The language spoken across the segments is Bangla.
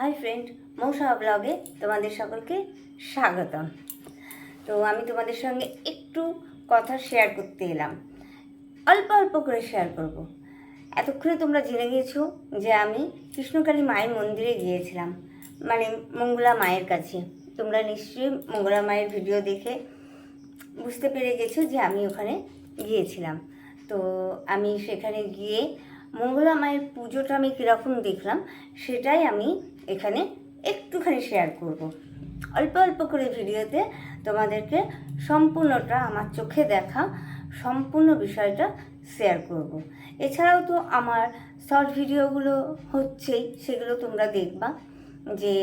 হাই ফ্রেন্ড মৌসা ব্লগে তোমাদের সকলকে স্বাগতম। তো আমি তোমাদের সঙ্গে একটু কথা শেয়ার করতে এলাম। অল্প অল্প করে শেয়ার করব। এতক্ষণে তোমরা জেনে গিয়েছো যে আমি কৃষ্ণকালী মায়ের মন্দিরে গিয়েছিলাম। মানে মঙ্গলা মায়ের কাছে। তোমরা নিশ্চয়ই মঙ্গলা মায়ের ভিডিও দেখে বুঝতে পেরে গেছো যে আমি ওখানে গিয়েছিলাম। তো আমি সেখানে গিয়ে মঙ্গলা মায়ের পুজোটা আমি কীরকম দেখলাম, সেটাই আমি এখানে একটুখানি শেয়ার করব। অল্প অল্প করে ভিডিওতে তোমাদেরকে সম্পূর্ণটা আমার চোখে দেখা, সম্পূর্ণ বিষয়টা শেয়ার করব। এছাড়াও তো আমার শর্ট ভিডিওগুলো হচ্ছেই, সেগুলো তোমরা দেখবা, যে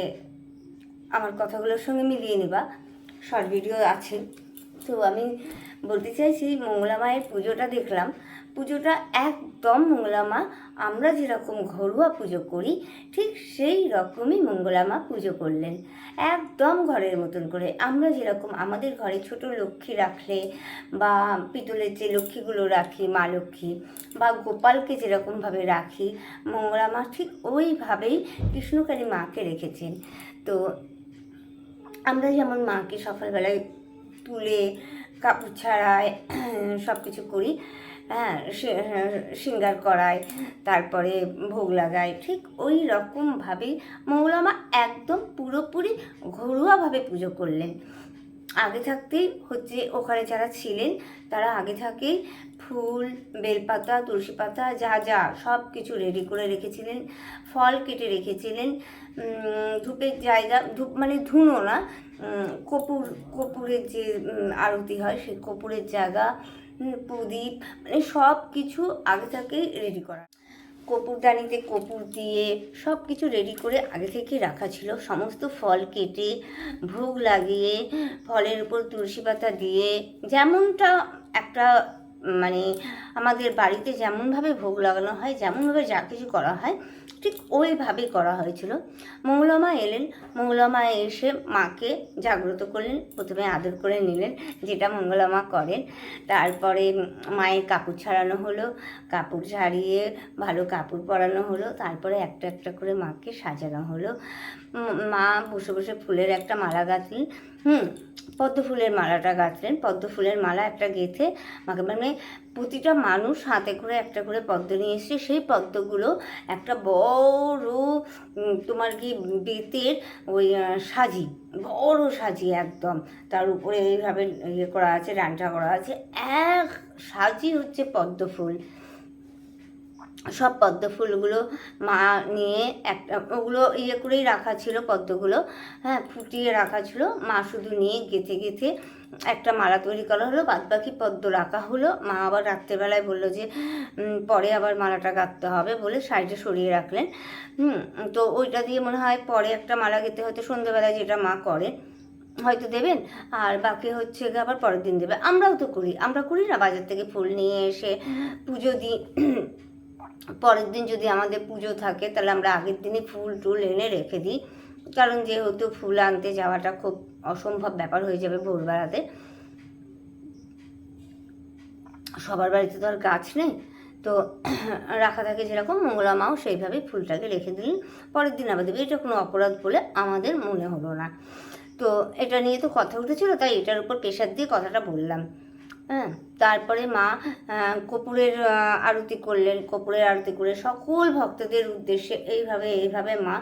আমার কথাগুলোর সঙ্গে মিলিয়ে নেবা শর্ট ভিডিও আছে তো আমি বলতে চাইছি, মঙ্গলা মায়ের পুজোটা দেখলাম। পুজোটা একদম মঙ্গলা মা। আমরা যেরকম ঘরোয়া পুজো করি, ঠিক সেই রকমই মঙ্গলা মা পুজো করলেন। একদম ঘরের মতন করে। আমরা যেরকম আমাদের ঘরে ছোট লক্ষ্মী রাখলে বা পিতলের যে লক্ষ্মীগুলো রাখি, মা লক্ষ্মী বা গোপালকে যেরকমভাবে রাখি, মঙ্গলা মা ঠিক ওইভাবেই কৃষ্ণকালী মাকে রেখেছেন। তো আমরা যেমন মাকে সকালবেলায় তুলে কাপড় ছাড়াই সব কিছু করি। হ্যাঁ সিঙ্গার করায়, তারপরে ভোগ লাগায় ঠিক ওই রকমভাবেই মৌলামা একদম পুরোপুরি ঘরোয়াভাবে পুজো করলেন। আগে থাকতেই হচ্ছে ওখানে যারা ছিলেন, তারা আগে থাকেই ফুল, বেলপাতা তুলসী পাতা যা যা সব কিছু রেডি করে রেখেছিলেন, ফল কেটে রেখেছিলেন ধূপের জায়গা, ধূপ মানে ধুনো না কপুর, কপুরের যে আরতি হয় সেই কপুরের জায়গা প্রদীপ মানে সব কিছু আগে থেকেই রেডি করা। কপুরদানিতে কপুর দিয়ে সব কিছু রেডি করে আগে থেকে রাখা ছিল। সমস্ত ফল কেটে, ভোগ লাগিয়ে, ফলের উপর তুলসী পাতা দিয়ে, যেমনটা একটা মানে আমাদের বাড়িতে যেমনভাবে ভোগ লাগানো হয়, যেমনভাবে যা কিছু করা হয়, ঠিক ওইভাবেই করা হয়েছিল। মঙ্গলামা এলেন। মঙ্গলামা এসে মাকে জাগ্রত করলেন, প্রথমে আদর করে নিলেন, যেটা মঙ্গলামা করেন। তারপরে মায়ের কাপড় ছাড়ানো হলো, কাপড় ছাড়িয়ে ভালো কাপড় পরানো হলো, তারপরে একটা একটা করে মাকে সাজানো হলো। মা বসে বসে ফুলের একটা মালা গাঁথলেন। হুম, পদ্ম ফুলের মালাটা গাঁথলেন। পদ্ম ফুলের মালা একটা গেঁথে মাকে মানে প্রতিটা মানুষ হাতে করে একটা করে পদ্ম নিয়ে এসছে। সেই পদ্মগুলো একটা বড় তোমার কি বেতের ওই সাজি, বড় সাজি একদম। তার উপরে এইভাবে ইয়ে করা আছে, রান্না করা আছে। এক সাজি হচ্ছে পদ্ম ফুল সব পদ্ম ফুলগুলো মা নিয়ে একটা, ওগুলো ইয়ে করেই রাখা ছিল পদ্মগুলো। হ্যাঁ ফুটিয়ে রাখা ছিল। মা শুধু নিয়ে গেঁথে গেঁথে একটা মালা তৈরি করা হলো। বাদ বাকি পদ্ম রাখা হলো। মা আবার রাত্রেবেলায় বলল যে পরে আবার মালাটা গাঁথতে হবে বলে সাইডে সরিয়ে রাখলেন। হুম, তো ওইটা দিয়ে মনে হয় পরে একটা মালা গেঁথে হয়তো সন্ধ্যেবেলায় যেটা মা করে, হয়তো দেবেন। আর বাকি হচ্ছে আবার পরের দিন দেবে। আমরাও তো করি। আমরা করি না বাজার থেকে ফুল নিয়ে এসে পুজো দিই। পরের দিন যদি আমাদের পুজো থাকে, তাহলে আমরা আগের দিনই ফুল টুল এনে রেখে দিই। কারণ যেহেতু ফুল আনতে যাওয়াটা খুব অসম্ভব ব্যাপার হয়ে যাবে ভোরবেলাতে। সবার বাড়িতে তো আর গাছ নেই, তো রাখা থাকে যেরকম মঙ্গলা মাও সেইভাবেই ফুলটাকে রেখে দিলেন পরের দিন আবার দেবে, এটা কোনো অপরাধ বলে আমাদের মনে হলো না। তো এটা নিয়ে তো কথা উঠেছিল, তাই এটার উপর প্রেশার দিয়ে কথাটা বললাম। হ্যাঁ তারপরে মা কপুরের আরতি করলেন। কপুরের আরতি করে সকল ভক্তদের উদ্দেশ্যে এইভাবে এইভাবে মা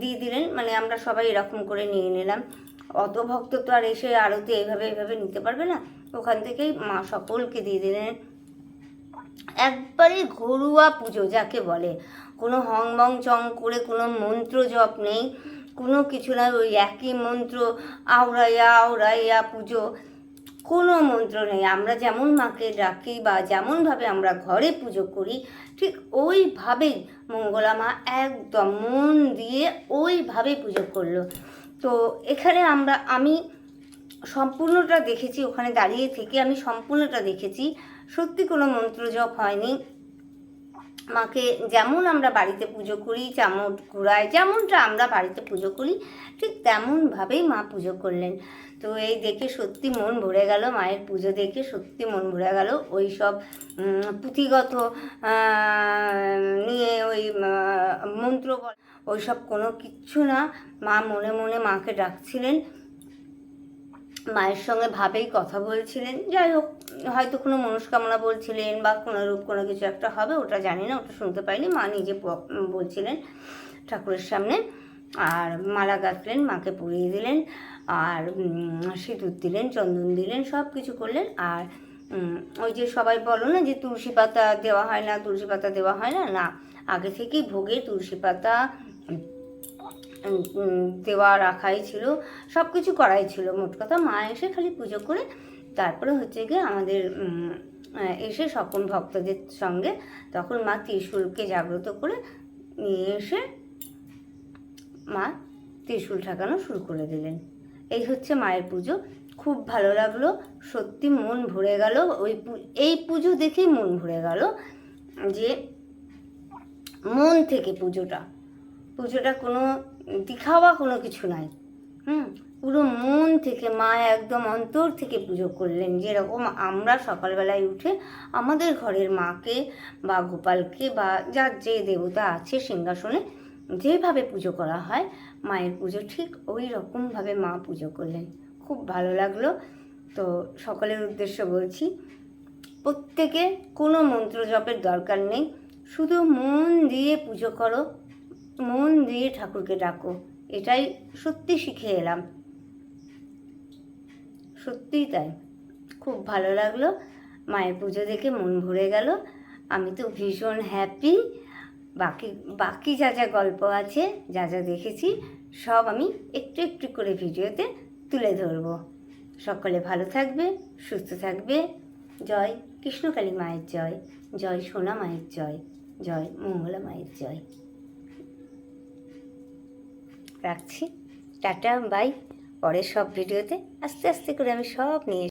দিয়ে দিলেন। মানে আমরা সবাই এরকম করে নিয়ে নিলাম। অত ভক্ত তো আর এসে আরতি এইভাবে এইভাবে নিতে পারবে না। ওখান থেকেই মা সকলকে দিয়ে দিলেন। একবারে ঘরোয়া পুজো যাকে বলে। কোনো হংবং চং করে কোনো মন্ত্র জপ নেই। কোনো কিছু না, ওই একই মন্ত্র, আওড়াইয়া আওড়াইয়া পুজো। কোনো মন্ত্র নেই। আমরা যেমন মাকে ডাকি বা যেমনভাবে আমরা ঘরে পুজো করি, ঠিক ওইভাবেই মঙ্গলা মা একদম মন দিয়ে ওইভাবে পুজো করল। তো এখানে আমরা, আমি সম্পূর্ণটা দেখেছি, ওখানে দাঁড়িয়ে থেকে আমি সম্পূর্ণটা দেখেছি। সত্যি কোনো মন্ত্র জপ হয়নি। মাকে যেমন আমরা বাড়িতে পুজো করি চামচ ঘুরাই যেমনটা আমরা বাড়িতে পুজো করি, ঠিক তেমনভাবেই মা পুজো করলেন। তো এই দেখে সত্যি মন ভরে গেল, মায়ের পুজো দেখে সত্যি মন ভরে গেল। ওই সব পুঁথিগত নিয়ে ওই মন্ত্র ওই সব কোনো কিচ্ছু না মা মনে মনে মাকে ডাকছিলেন। মায়ের সঙ্গে ভাবেই কথা বলছিলেন। যাই হোক, হয়তো কোনো মনস্কামনা বলছিলেন বা কোনো রূপ কোনো কিছু একটা হবে, ওটা জানি না, ওটা শুনতে পাইনি। মা নিজে বলছিলেন ঠাকুরের সামনে আর মালা গাঁথলেন, মাকে পরিয়ে দিলেন আর সিঁদুর দিলেন, চন্দন দিলেন, সব কিছু করলেন। আর ওই যে সবাই বলো না যে তুলসী পাতা দেওয়া হয় না, তুলসী পাতা দেওয়া হয় না না, আগে থেকেই ভোগে তুলসী পাতা দেওয়া রাখাই ছিল সব কিছু করাই ছিল, মোট কথা মা এসে খালি পুজো করে তারপরে হচ্ছে গিয়ে আমাদের এসে সকল ভক্তদের সঙ্গে তখন মা ত্রিশূলকে জাগ্রত করে নিয়ে এসে মা ত্রিশূল ঠাকানো শুরু করে দিলেন। এই হচ্ছে মায়ের পুজো। খুব ভালো লাগল, সত্যি মন ভরে গেল, ওই এই পুজো দেখেই মন ভরে গেল যে মন থেকে পুজোটা পুজোটা কোনো দিখাওয়া কোনো কিছু নাই। হুম? পুরো মন থেকে মা একদম অন্তর থেকে পুজো করলেন। যেরকম আমরা সকালবেলায় উঠে আমাদের ঘরের মাকে বা গোপালকে বা যার যে দেবতা আছে সিংহাসনে যেভাবে পুজো করা হয়, মায়ের পুজো ঠিক ওই রকমভাবে মা পুজো করলেন। খুব ভালো লাগল। তো সকলের উদ্দেশ্য বলছি, প্রত্যেকে কোনো মন্ত্র জপের দরকার নেই। শুধু মন দিয়ে পুজো করো মন দিয়ে ঠাকুরকে ডাকো, এটাই সত্যি শিখে এলাম। সত্যিই তাই। খুব ভালো লাগল, মায়ের পুজো দেখে মন ভরে গেল। আমি তো ভীষণ হ্যাপি বাকি বাকি যা যা গল্প আছে, যা যা দেখেছি, সব আমি একটু একটু করে ভিডিওতে তুলে ধরবো। সকলে ভালো থাকবে, সুস্থ থাকবে। জয় কৃষ্ণকালী মায়ের জয় জয় সোনা মায়ের জয় জয় মঙ্গলা মায়ের জয়। রাখছি। টাটা বাই। পরের সব ভিডিওতে আস্তে আস্তে করে আমি সব নিয়ে